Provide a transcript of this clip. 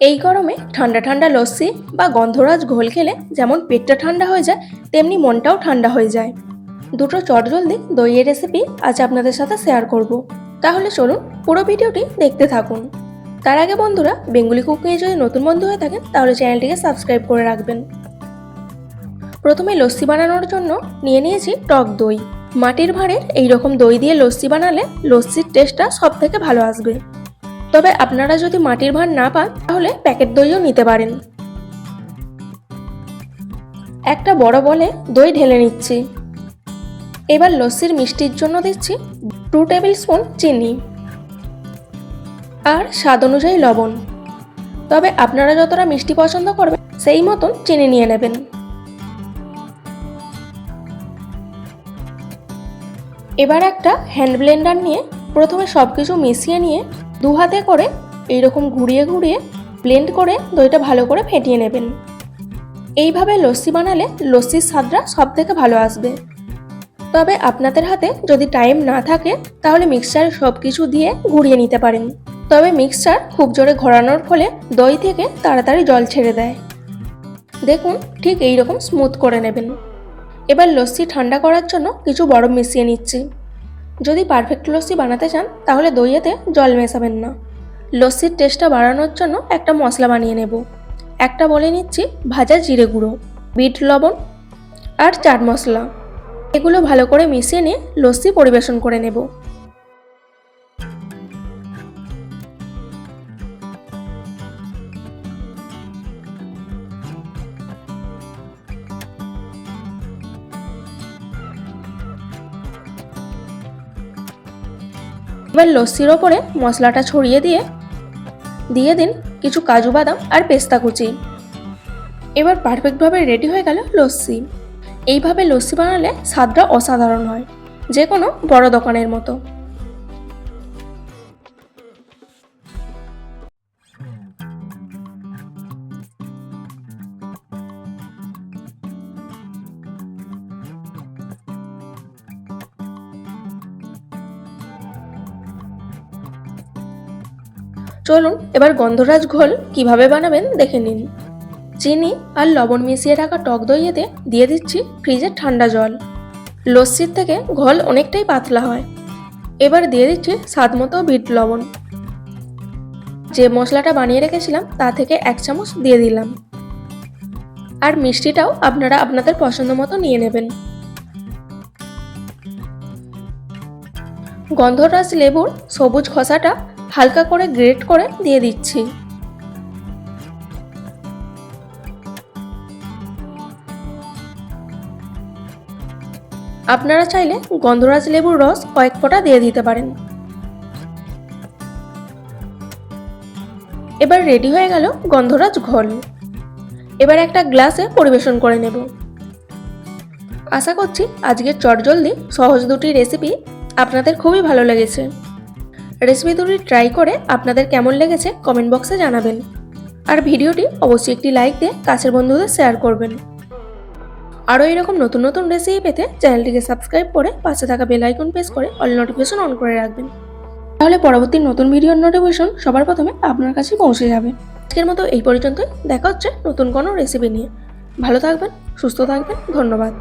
এই গরমে ঠান্ডা ঠান্ডা লস্যি বা গন্ধরাজ ঘোল খেলে যেমন পেটটা ঠান্ডা হয়ে যায়, তেমনি মনটাও ঠান্ডা হয়ে যায়। দুটো চটজলদি দইয়ের রেসিপি আজ আপনাদের সাথে শেয়ার করব। তাহলে চলুন পুরো ভিডিওটি দেখতে থাকুন। তার আগে বন্ধুরা, বেঙ্গুলি কুকিংয়ে যদি নতুন বন্ধু হয়ে থাকেন, তাহলে চ্যানেলটিকে সাবস্ক্রাইব করে রাখবেন। প্রথমে লস্যি বানানোর জন্য নিয়ে নিয়েছি টক দই। মাটির ভাঁড়ের এইরকম দই দিয়ে লস্যি বানালে লস্যির টেস্টটা সব থেকে ভালো আসবে। তবে আপনারা যদি মাটির ভাঁড় না পান, তাহলে প্যাকেট দইও নিতে পারেন। একটা বড় বলে দই ঢেলে নিচ্ছি। এবার লস্যির মিষ্টির জন্য দিচ্ছি টু টেবিল স্পুন চিনি আর স্বাদ অনুযায়ী লবণ। তবে আপনারা যতটা মিষ্টি পছন্দ করবেন, সেই মতন চিনি নিয়ে নেবেন। এবার একটা হ্যান্ড ব্লেন্ডার নিয়ে প্রথমে সব কিছু মিশিয়ে নিয়ে দু হাতে করে এইরকম ঘুরিয়ে ঘুরিয়ে ব্লেন্ড করে দইটা ভালো করে ফেটিয়ে নেবেন। এইভাবে লস্যি বানালে লস্যির স্বাদটা সব থেকে ভালো আসবে। তবে আপনাদের হাতে যদি টাইম না থাকে, তাহলে মিক্সচারে সব কিছু দিয়ে ঘুরিয়ে নিতে পারেন। তবে মিক্সচার খুব জোরে ঘোরানোর ফলে দই থেকে তাড়াতাড়ি জল ছেড়ে দেয়। দেখুন, ঠিক এই রকম স্মুথ করে নেবেন। এবার লস্যি ঠান্ডা করার জন্য কিছু বরফ মিশিয়ে নিচ্ছি। যদি পারফেক্ট লস্যি বানাতে চান, তাহলে দইয়েতে জল মেশাবেন না। লস্যির টেস্টটা বাড়ানোর জন্য একটা মশলা বানিয়ে নেব। একটা বলে নিচ্ছি ভাজা জিরে গুঁড়ো, বিট, লবণ আর চাট মশলা। এগুলো ভালো করে মিশিয়ে নিয়ে লস্যি পরিবেশন করে নেব। এবার লস্যির ওপরে মশলাটা ছড়িয়ে দিয়ে দিয়ে দিন কিছু কাজু বাদাম আর পেস্তা কুচি। এবার পারফেক্টভাবে রেডি হয়ে গেল লস্যি। এইভাবে লস্যি বানালে স্বাদটা অসাধারণ হয় যে কোনো বড় দোকানের মতো। চলুন, এবার গন্ধরাজ ঘোল কীভাবে বানাবেন দেখে নিন। চিনি আর লবণ মিশিয়ে রাখা টক দইয়েতে দিয়ে দিচ্ছি ফ্রিজের ঠান্ডা জল। লস্যির থেকে ঘোল অনেকটাই পাতলা হয়। এবার দিয়ে দিচ্ছি স্বাদ মতো বিট লবণ। যে মশলাটা বানিয়ে রেখেছিলাম, তা থেকে এক চামচ দিয়ে দিলাম। আর মিষ্টিটাও আপনারা আপনাদের পছন্দ মতো নিয়ে নেবেন। গন্ধরাজ লেবুর সবুজ খোসাটা হালকা করে গ্রেট করে দিয়ে দিচ্ছি। আপনারা চাইলে গন্ধরাজ লেবুর রস কয়েক ফোঁটা দিয়ে দিতে পারেন। এবার রেডি হয়ে গেল গন্ধরাজ ঘোল। এবার একটা গ্লাসে পরিবেশন করে নেব। আশা করছি আজকের চটজলদি সহজ দুটি রেসিপি আপনাদের খুবই ভালো লেগেছে। রেসিপি দুটি ট্রাই করে আপনাদের কেমন লেগেছে কমেন্ট বক্সে জানাবেন। আর ভিডিওটি অবশ্যই একটি লাইক দিয়ে কাছের বন্ধুদের শেয়ার করবেন। আরও এরকম নতুন নতুন রেসিপি পেতে চ্যানেলটিকে সাবস্ক্রাইব করে পাশে থাকা বেল আইকন প্রেস করে অল নোটিফিকেশন অন করে রাখবেন। তাহলে পরবর্তী নতুন ভিডিওর নোটিফিকেশন সবার প্রথমে আপনার কাছে পৌঁছে যাবে। আজকের মতো এই পর্যন্তই। দেখা হচ্ছে নতুন কোনো রেসিপি নিয়ে। ভালো থাকবেন, সুস্থ থাকবেন, ধন্যবাদ।